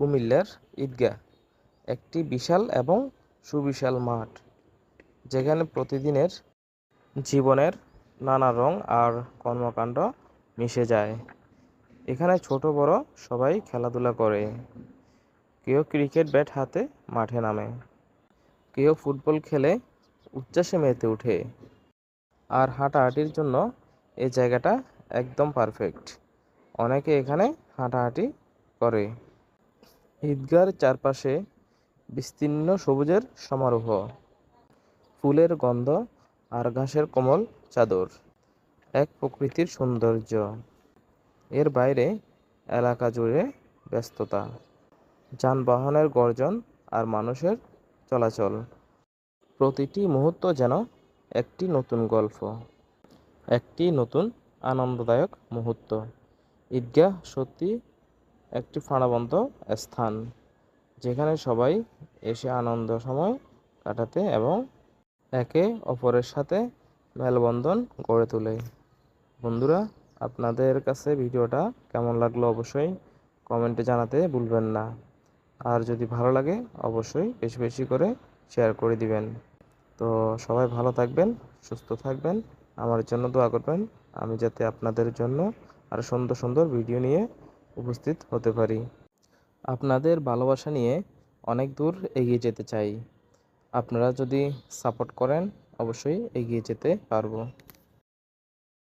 কুমিল্লার ঈদগাহ, একটি বিশাল এবং সুবিশাল মাঠ, যেখানে প্রতিদিনের জীবনের নানা রং আর কর্মকাণ্ড মিশে যায়। এখানে ছোট, বড় সবাই খেলাধুলা করে। কেউ ক্রিকেট ব্যাট হাতে মাঠে নামে। কেউ ফুটবল খেলে উচ্ছ্বাসে মেতে ওঠে। আর হাঁটাহাঁটির জন্য এই জায়গাটা একদম পারফেক্ট। অনেকে এখানে হাঁটাহাঁটি করে। ঈদগার চারপাশে বিস্তীর্ণ সবুজের সমারোহ। ফুলের গন্ধ আর ঘাসের কোমল চাদর, এক প্রকৃতির সৌন্দর্য। এর বাইরে এলাকা জুড়ে ব্যস্ততা, যানবাহনের গর্জন আর মানুষের চলাচল। প্রতিটি মুহূর্ত যেন একটি নতুন গল্প, একটি নতুন আনন্দদায়ক মুহূর্ত। ঈদগাহ সত্যি একটি ফাঁড়াবন্ত স্থান, যেখানে সবাই এসে আনন্দ সময় কাটাতে এবং একে অপরের সাথে মেলবন্ধন গড়ে তোলে। বন্ধুরা, আপনাদের কাছে ভিডিওটা কেমন লাগল অবশ্যই কমেন্টে জানাতে ভুলবেন না। আর যদি ভালো লাগে, অবশ্যই বেশি বেশি করে শেয়ার করে দিবেন। তো সবাই ভালো থাকবেন, সুস্থ থাকবেন, আমার জন্য দোয়া করবেন। আমি যাতে আপনাদের জন্য আরও সুন্দর সুন্দর ভিডিও নিয়ে উপস্থিত হতে পারি। আপনাদের ভালোবাসা নিয়ে অনেক দূর এগিয়ে যেতে চাই। আপনারা যদি সাপোর্ট করেন, অবশ্যই এগিয়ে যেতে পারব।